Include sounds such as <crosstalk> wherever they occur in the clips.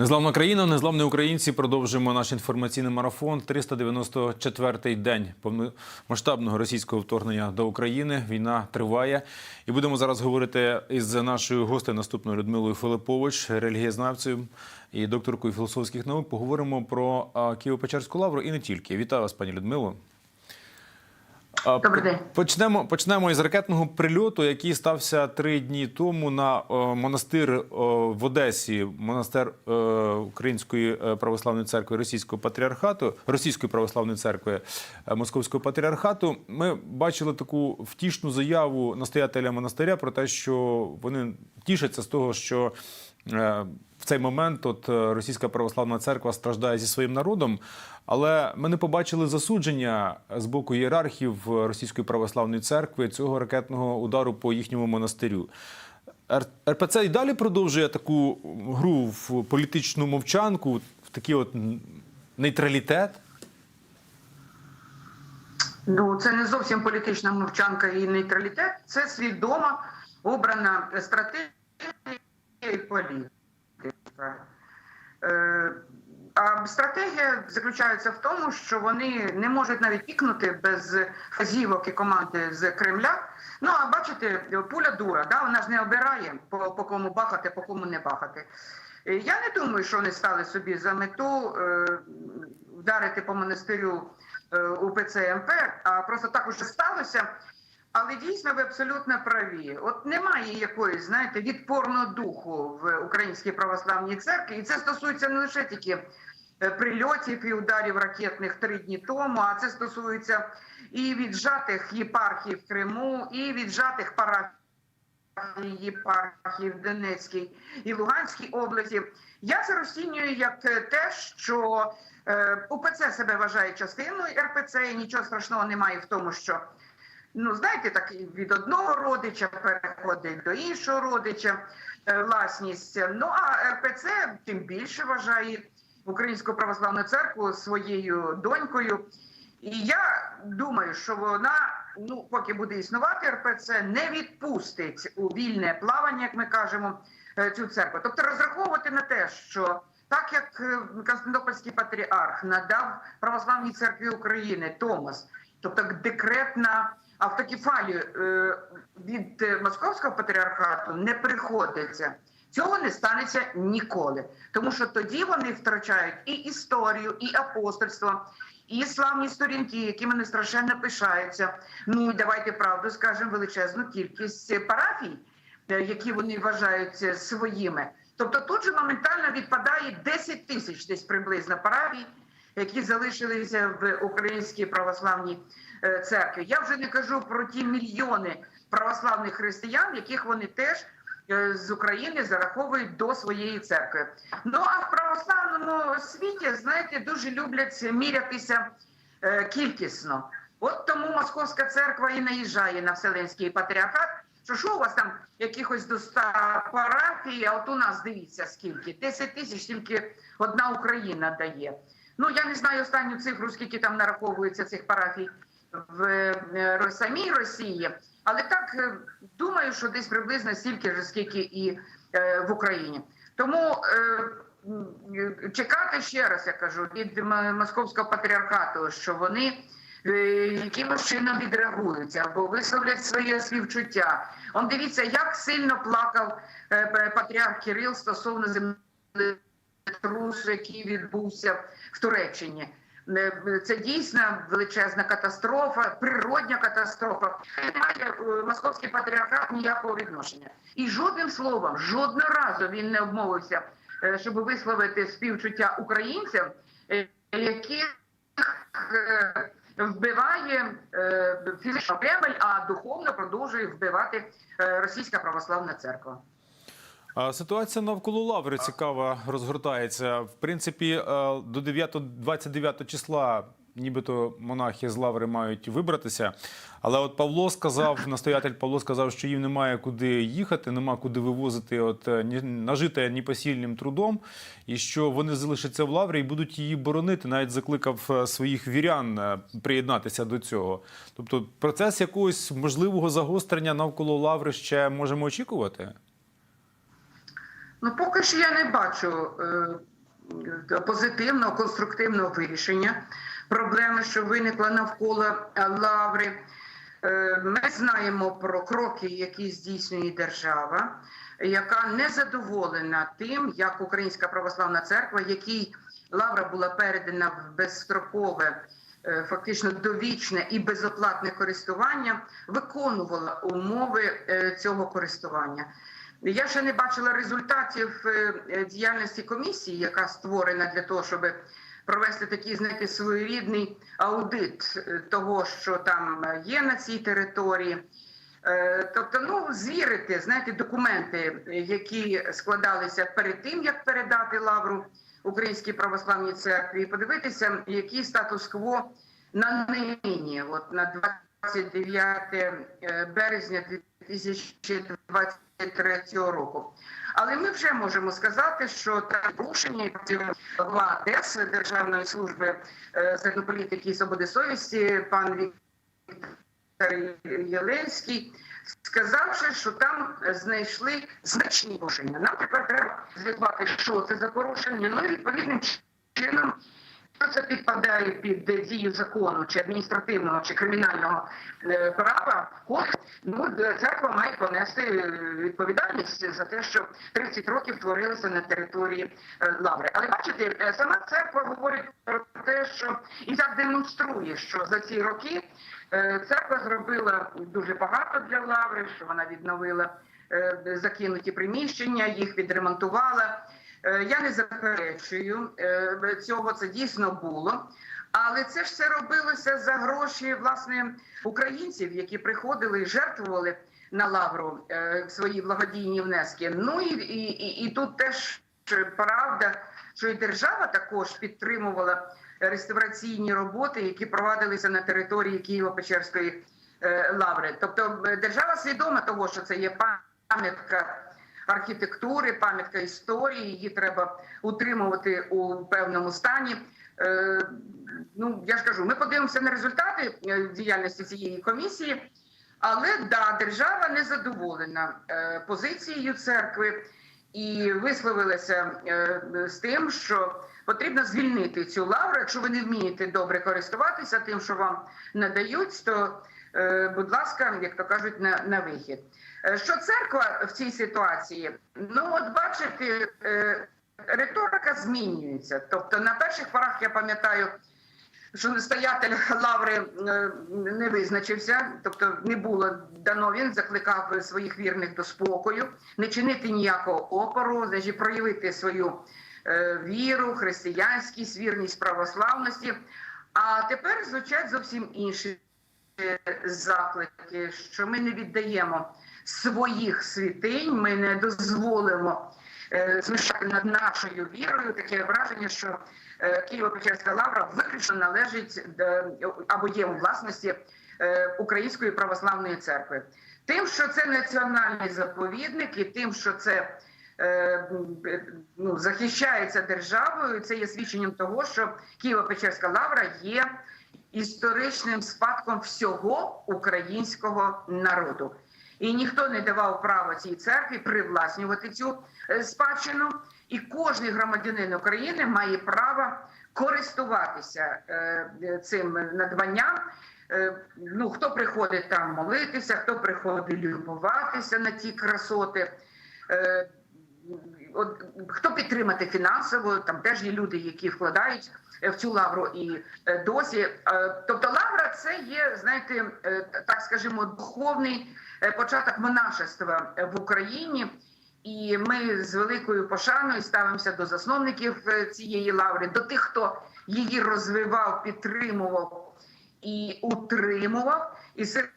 Незламна країна, незламні українці. Продовжуємо наш інформаційний марафон. 394-й день повномасштабного російського вторгнення до України. Війна триває, і будемо зараз говорити із нашою гостею наступною Людмилою Филипович, релігієзнавцею і докторкою філософських наук. Поговоримо про Києво-Печерську лавру і не тільки. Вітаю вас, пані Людмило. Добрий день. Почнемо, почнемо із ракетного прильоту, який стався три дні тому на о, монастир о, в Одесі, монастир е, Української е, православної церкви Російського патріархату, Російської православної церкви е, Московського патріархату. Ми бачили таку втішну заяву настоятеля монастиря про те, що вони тішаться з того, що е, цей момент от е, Російська православна церква страждає зі своїм народом. Але ми не побачили засудження з боку ієрархів Російської православної церкви цього ракетного удару по їхньому монастирю. РПЦ і далі продовжує таку гру в політичну мовчанку, в такий от нейтралітет. Ну, це не зовсім політична мовчанка і нейтралітет, це свідома обрана стратегія і політика. Е, А стратегія заключається в тому, що вони не можуть навіть пікнути без вказівок і команди з Кремля. Ну а бачите, пуля дура, да? вона ж не обирає по, по кому бахати, по кому не бахати. Е, Я не думаю, що вони стали собі за мету е, вдарити по монастирю е, УПЦ МП, а просто так уже сталося. Але дійсно ви абсолютно праві. От немає якоїсь, знаєте, відпорного духу в Українській православній церкві, і це стосується не лише тільки е, прильотів і ударів ракетних три дні тому, а це стосується і віджатих єпархій в Криму, і віджатих парафій єпархії в Донецькій і Луганській області. Я це розцінюю як е, те, що е, УПЦ себе вважає частиною РПЦ, і нічого страшного немає в тому, що ну знаєте, так від одного родича переходить до іншого родича е, власність. Ну а РПЦ тим більше вважає Українську православну церкву своєю донькою. І я думаю, що вона, ну поки буде існувати РПЦ, не відпустить у вільне плавання, як ми кажемо, е, цю церкву. Тобто розраховувати на те, що так як е, Константинопольський патріарх надав православній церкві України Томас, тобто декрет на автокефалію е, від е, московського патріархату не приходиться. Цього не станеться ніколи, тому що тоді вони втрачають і історію, і апостольство, і славні сторінки, якими вони страшенно пишаються. Ну і давайте правду скажемо величезну кількість парафій, е, які вони вважають своїми. Тобто тут же моментально відпадає 10 тисяч десь приблизно парафій, які залишилися в українській православній е, церкві. Я вже не кажу про ті мільйони православних християн, яких вони теж е, з України зараховують до своєї церкви. Ну а в православному світі, знаєте, дуже люблять мірятися е, кількісно. От тому Московська церква і наїжджає на Вселенський патріархат. Що що у вас там якихось до ста парафій, а от у нас дивіться скільки. 10 тисяч тільки одна Україна дає. Ну я не знаю останню цифру, скільки там нараховується цих парафій в е, самій Росії, але так е, думаю, що десь приблизно стільки ж, скільки і е, в Україні. Тому чекати ще раз, я кажу, від московського патріархату, що вони якимось чином відреагуються або висловлять своє співчуття. Он дивіться, як сильно плакав патріарх Кирил стосовно землетрусу, який відбувся в Туреччині. Е, Це дійсно величезна катастрофа, природня катастрофа. Не має е, московський патріархат ніякого відношення. І жодним словом, жодного разу він не обмовився, е, щоб висловити співчуття українцям, яких вбиває фізично Кремль, а духовно продовжує вбивати російська православна церква. Ситуація навколо лаври цікава розгортається. В принципі, е, до 9, 29 числа, нібито монахи з лаври мають вибратися. Але от Павло сказав, <coughs> настоятель Павло сказав, що їм немає куди їхати, нема куди вивозити от е, ні- нажите непосильним трудом, і що вони залишаться в лаврі і будуть її боронити. Навіть закликав е, своїх вірян приєднатися до цього. Тобто, процес якогось можливого загострення навколо лаври ще можемо очікувати. Ну, поки що я не бачу е, позитивного, конструктивного вирішення проблеми, що виникла навколо е, лаври. Е, Ми знаємо про кроки, які здійснює держава, яка не задоволена тим, як Українська православна церква, якій лавра була передана в безстрокове, е, фактично довічне і безоплатне користування, виконувала умови е, цього користування. Я ще не бачила результатів е, е, діяльності комісії, яка створена для того, щоб провести такий знаєте, своєрідний аудит е, того, що там є на цій території. Тобто, ну звірити знаєте, документи, які складалися перед тим, як передати лавру Українській православній церкві, і подивитися, який статус-кво на нині, от на 29 е, березня 2023 року. Але ми вже можемо сказати, що там порушення голова ДЕС Державної служби е, загальнополітики і свободи совісті, пан Віктор Єленський, сказавши, що там знайшли значні порушення. Нам тепер треба звітувати, що це за порушення. Ну і відповідним чином. Це підпадає під дію закону чи адміністративного чи кримінального е, права, ну церква має понести е, відповідальність за те, що 30 років творилося на території е, лаври. Але бачите, е, сама церква говорить про те, що і так демонструє, що за ці роки е, церква зробила дуже багато для лаври, що вона відновила е, закинуті приміщення, їх відремонтувала. Е, Я не заперечую е, цього, це дійсно було. Але це ж все робилося за гроші власне українців, які приходили і жертвували на лавру е, свої благодійні внески. Ну і, і, і, тут теж правда, що і держава також підтримувала реставраційні роботи, які провадилися на території Києво-Печерської лаври. Тобто держава свідома того, що це є пам'ятка архітектури, пам'ятка історії. Її треба утримувати у певному стані. Е, ну я ж кажу, ми подивимося на результати е, діяльності цієї комісії. Але да, держава не задоволена е, позицією церкви і висловилася з тим, що потрібно звільнити цю лавру. Якщо ви не вмієте добре користуватися тим, що вам надають, то будь ласка, як то кажуть, на, на вихід. Е, Що церква в цій ситуації? Ну, от бачите, е, риторика змінюється. Тобто, на перших порах я пам'ятаю, що настоятель лаври е, не визначився, тобто не було дано. Він закликав своїх вірних до спокою, не чинити ніякого опору, значить, проявити свою віру, християнськість, вірність православності. А тепер звучать зовсім інші заклики, що ми не віддаємо своїх святинь, ми не дозволимо е, знущати над нашою вірою. Таке враження, що е, Києво-Печерська лавра виключно належить або є у власності е, Української православної церкви. Тим, що це національний заповідник, і тим, що це е, ну, захищається державою, це є свідченням того, що Києво-Печерська лавра є історичним спадком всього українського народу. І ніхто не давав права цій церкві привласнювати цю е, спадщину. І кожен громадянин України має право користуватися е, цим надбанням. Е, Ну, хто приходить там молитися, хто приходить любуватися на ті красоти. Е, От хто підтримати фінансово, там теж є люди, які вкладають е, в цю лавру і е, досі. Е, Тобто лавра це є, знаєте, е, так скажімо, духовний е, початок монашества в Україні. І ми з великою пошаною ставимося до засновників е, цієї лаври, до тих, хто її розвивав, підтримував і утримував. І серед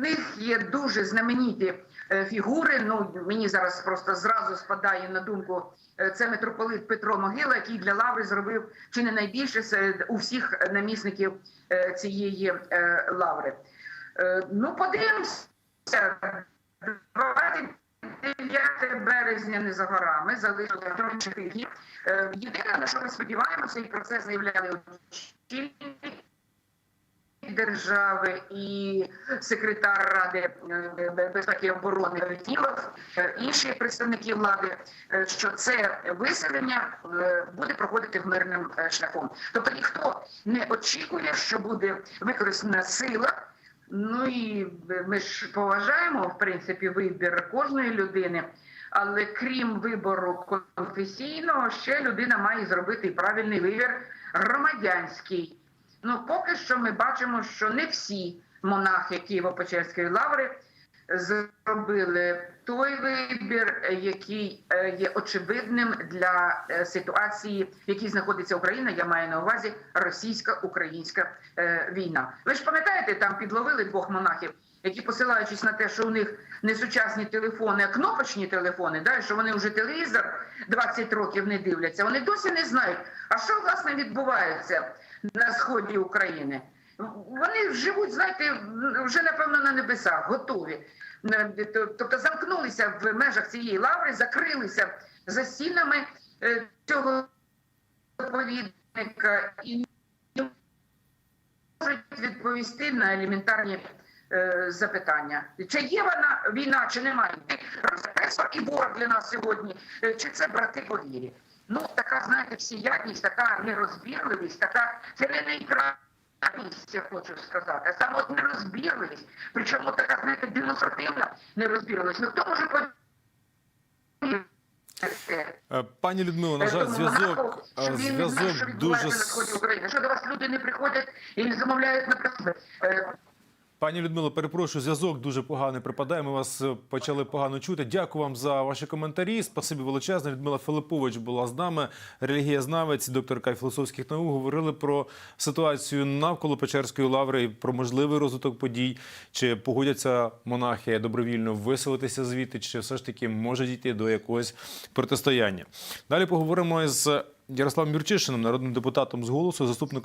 них є дуже знамениті е, фігури. Ну мені зараз просто зразу спадає на думку. е, Це митрополит Петро Могила, який для лаври зробив чи не найбільше серед усіх намісників е, цієї е, лаври. Е, Ну, подивимося. 29 березня не за горами, залишили дні. Е, Єдине, на що ми сподіваємося, і про це заявляли очільники держави і секретар Ради е, безпеки і оборони Летілов, е, інші представники влади, що це виселення буде проходити мирним шляхом. Тобто ніхто не очікує, що буде використана сила. Ну і ми ж поважаємо в принципі вибір кожної людини. Але крім вибору конфесійного, ще людина має зробити правильний вибір громадянський. Ну, поки що ми бачимо, що не всі монахи Києво-Печерської лаври зробили той вибір, який е, є очевидним для е, ситуації, в якій знаходиться Україна. Я маю на увазі російсько-українська е, війна. Ви ж пам'ятаєте, там підловили двох монахів, які посилаючись на те, що у них не сучасні телефони, а кнопочні телефони, да, що вони вже телевізор 20 років не дивляться. Вони досі не знають, а що власне відбувається на сході України. Вони живуть, знаєте, вже напевно на небесах, готові. Тобто замкнулися в межах цієї лаври, закрилися за стінами е, цього заповідника і не можуть відповісти на елементарні е, запитання. Чи є вона війна, чи немає? Розпреса і ворог для нас сьогодні, е, чи це брати по вірі? Ну, така, знаєте, всіядність, така нерозбірливість, така це не найкраща. Я хочу сказати, а саме от нерозбірливість, причому така, знаєте, демонстративна нерозбірливість. Ну хто може? Е, Пані Людмило, на жаль, зв'язок е, зв'язок дуже на сході України. Що до вас люди не приходять і не замовляють на працю. Пані Людмило, перепрошую, зв'язок дуже поганий припадає. Ми вас е, почали погано чути. Дякую вам за ваші коментарі. Спасибі величезне. Людмила Филиппович була з нами. Релігієзнавець, докторка філософських наук. Говорили про ситуацію навколо Печерської лаври і про можливий розвиток подій. Чи погодяться монахи добровільно виселитися звідти, чи все ж таки може дійти до якогось протистояння. Далі поговоримо з Ярославом Юрчишиним, народним депутатом з голосу, заступником.